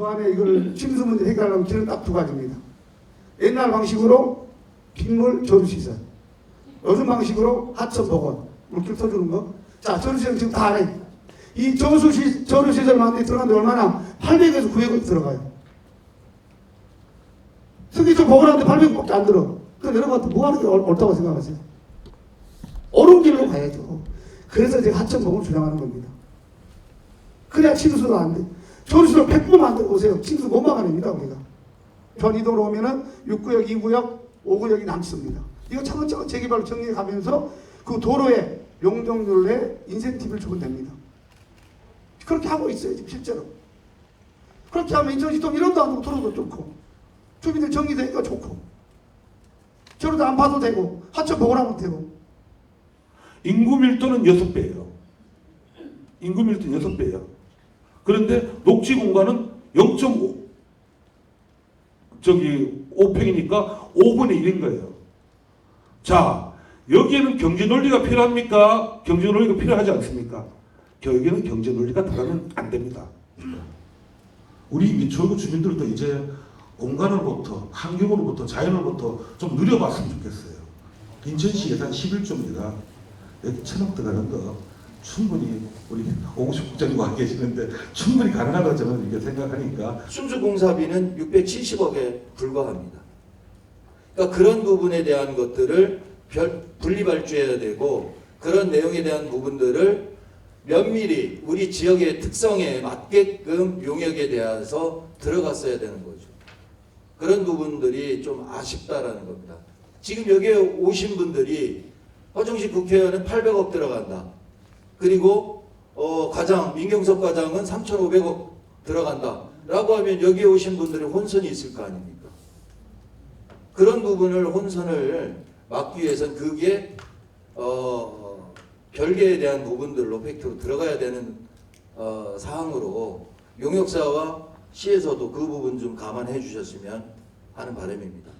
그 안에 이걸 침수 문제 해결하려면 길은 딱 두 가지입니다. 옛날 방식으로 빗물 조류시설. 요즘 방식으로 하천 복원. 물길 터주는 거. 자, 조류시설 지금 다 해. 이 저수시, 조류시설 만드에 들어가는데 얼마나? 800에서 900원 들어가요. 좀 복원하는데 800원밖에 안 들어. 그럼 여러분한테 뭐 하는 게 옳- 옳다고 생각하세요? 옳은 길로 가야죠. 그래서 제가 하천 복원을 주장하는 겁니다. 그래야 침수도 안 돼. 조수로 100분 만들어 보세요. 침수 못 막아냅니다, 우리가. 편의도로 오면은 6구역, 2구역, 5구역이 남습니다. 이거 차근차근 재개발로 정리해 가면서 그 도로에 용적률에 인센티브를 주면 됩니다. 그렇게 하고 있어요, 지금 실제로. 그렇게 하면 인천시도 이런도 안 되고 도로도 좋고, 주민들 정리되니까 좋고, 저로도 안 봐도 되고, 하천 보관하면 되고. 인구 밀도는 6배예요. 인구 밀도는 6배예요. 그런데 녹지 공간은 0.5 저기 5평이니까 5분의 1인 거예요. 자, 여기에는 경제 논리가 필요합니까? 경제 논리가 필요하지 않습니까? 여기는 경제 논리가 들어가면 안 됩니다. 우리 미추홀구 주민들도 이제 공간으로부터 환경으로부터 자연으로부터 좀 누려봤으면 좋겠어요. 인천시 예산 11조입니다. 여기 천억 들어가는 거 충분히 우리 오구식 국장님과 계시는데 충분히 가능하다고 저는 이렇게 생각하니까 순수공사비는 670억에 불과합니다. 그러니까 그런 부분에 대한 것들을 별, 분리발주해야 되고 그런 내용에 대한 부분들을 면밀히 우리 지역의 특성에 맞게끔 용역에 대해서 들어갔어야 되는 거죠. 그런 부분들이 좀 아쉽다라는 겁니다. 지금 여기에 오신 분들이 허정식 국회의원은 800억 들어간다. 그리고 어, 과장 민경석 과장은 3,500억 들어간다. 라고 하면 여기에 오신 분들이 혼선이 있을 거 아닙니까? 그런 부분을 혼선을 막기 위해서는 그게 어, 별개에 대한 부분들로 팩트로 들어가야 되는 어, 사항으로 용역사와 시에서도 그 부분 좀 감안해 주셨으면 하는 바람입니다.